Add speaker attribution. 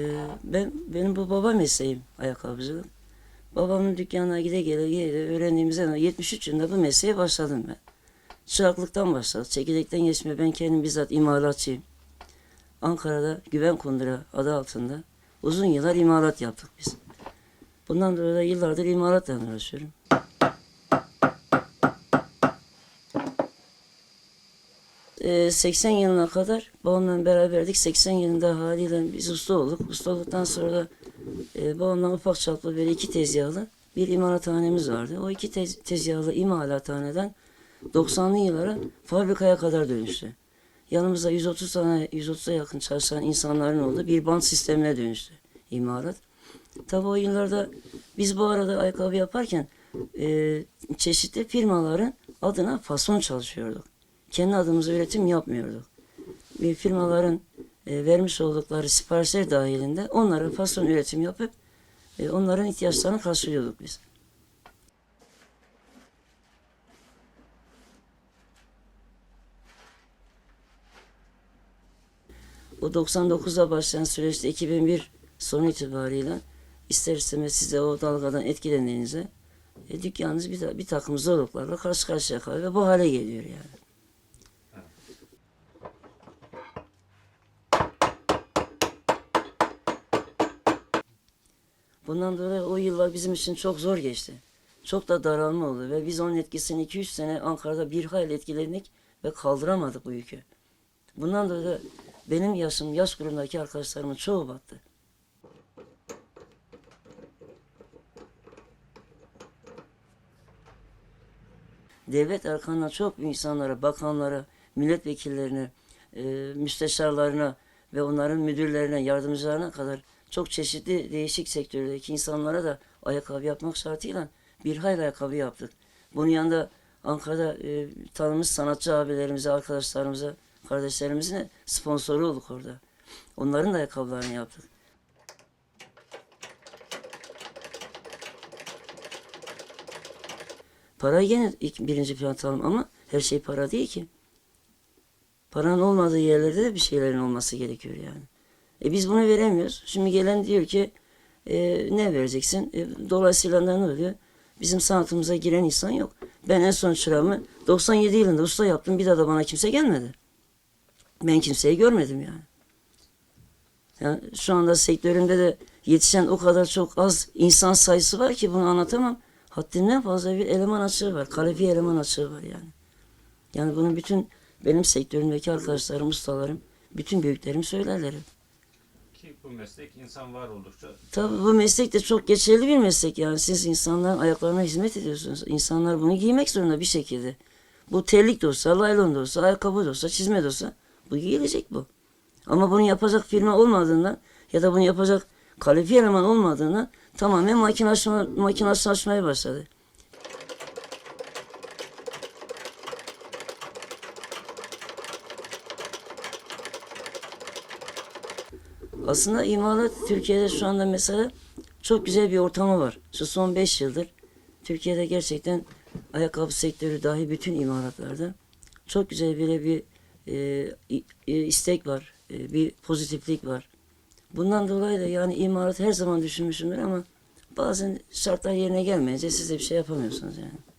Speaker 1: Ee, ben benim bu baba mesleğim ayakkabıcılık. Babamın dükkanına gide gele gele öğrendiğimizden 73 yılında bu mesleğe başladım ben. Çıraklıktan başladı. Çekirdekten geçme ben kendim bizzat imalatçıyım. Ankara'da Güven Kundura adı altında uzun yıllar imalat yaptık biz. Bundan dolayı da yıllardır imalatla uğraşıyorum. Ee, 80 yılına kadar babamla beraberdik. 80 yılında haliyle biz usta olduk. Usta olduktan sonra da e, babamdan ufak çaplı böyle iki tezgahlı bir imalathanemiz vardı. O iki tez, tezgahlı imalathaneden 90'lı yıllara fabrikaya kadar dönüştü. Yanımızda 130 tane 130'a yakın çalışan insanların olduğu bir band sistemine dönüştü imalat. Tabi o yıllarda biz bu arada ayakkabı yaparken e, çeşitli firmaların adına fason çalışıyorduk. Kendi adımıza üretim yapmıyorduk. Bir firmaların e, vermiş oldukları siparişler dahilinde onlara fason üretim yapıp e, onların ihtiyaçlarını karşılıyorduk biz. O 99'da başlayan süreçte 2001 sonu itibariyle ister istemez siz o dalgadan etkilendiğinizde e, dükkanınız bir, bir takım zorluklarla karşı karşıya kalıyor ve bu hale geliyor yani. Bundan dolayı o yıllar bizim için çok zor geçti. Çok da daralma oldu ve biz onun etkisini 2-3 sene Ankara'da bir hayli etkilendik ve kaldıramadık bu yükü. Bundan dolayı benim yaşım, yaş grubundaki arkadaşlarımın çoğu battı. Devlet erkanına çok insanlara, bakanlara, milletvekillerine, e, müsteşarlarına ve onların müdürlerine, yardımcılarına kadar çok çeşitli değişik sektördeki insanlara da ayakkabı yapmak şartıyla bir hayli ayakkabı yaptık. Bunun yanında Ankara'da e, tanınmış sanatçı abilerimize, arkadaşlarımıza, kardeşlerimizin de sponsoru olduk orada. Onların da ayakkabılarını yaptık. Parayı gene ilk birinci plan atalım ama her şey para değil ki. Paranın olmadığı yerlerde de bir şeylerin olması gerekiyor yani. E biz bunu veremiyoruz. Şimdi gelen diyor ki e, ne vereceksin? E, dolayısıyla ne oluyor? Bizim sanatımıza giren insan yok. Ben en son çırağımı 97 yılında usta yaptım. Bir daha da bana kimse gelmedi. Ben kimseyi görmedim yani. yani şu anda sektörümde de yetişen o kadar çok az insan sayısı var ki bunu anlatamam. Haddinden fazla bir eleman açığı var. Kalifiye eleman açığı var yani. Yani bunu bütün benim sektörümdeki arkadaşlarım, ustalarım, bütün büyüklerim söylerler.
Speaker 2: Ki bu meslek insan var oldukça
Speaker 1: Tabii bu meslek de çok geçerli bir meslek yani. Siz insanların ayaklarına hizmet ediyorsunuz. İnsanlar bunu giymek zorunda bir şekilde. Bu terlik de olsa, laylon da olsa, ayakkabı da olsa, çizme de olsa bu giyilecek bu. Ama bunu yapacak firma olmadığından ya da bunu yapacak kalifiye eleman olmadığından tamamen makinalaşma, makinalaşmaya başladı. Aslında imalat Türkiye'de şu anda mesela çok güzel bir ortamı var. Şu son 5 yıldır Türkiye'de gerçekten ayakkabı sektörü dahi bütün imalatlarda çok güzel böyle bir e, e, istek var, e, bir pozitiflik var. Bundan dolayı da yani imalat her zaman düşünmüşümdür ama bazen şartlar yerine gelmeyince siz de bir şey yapamıyorsunuz yani.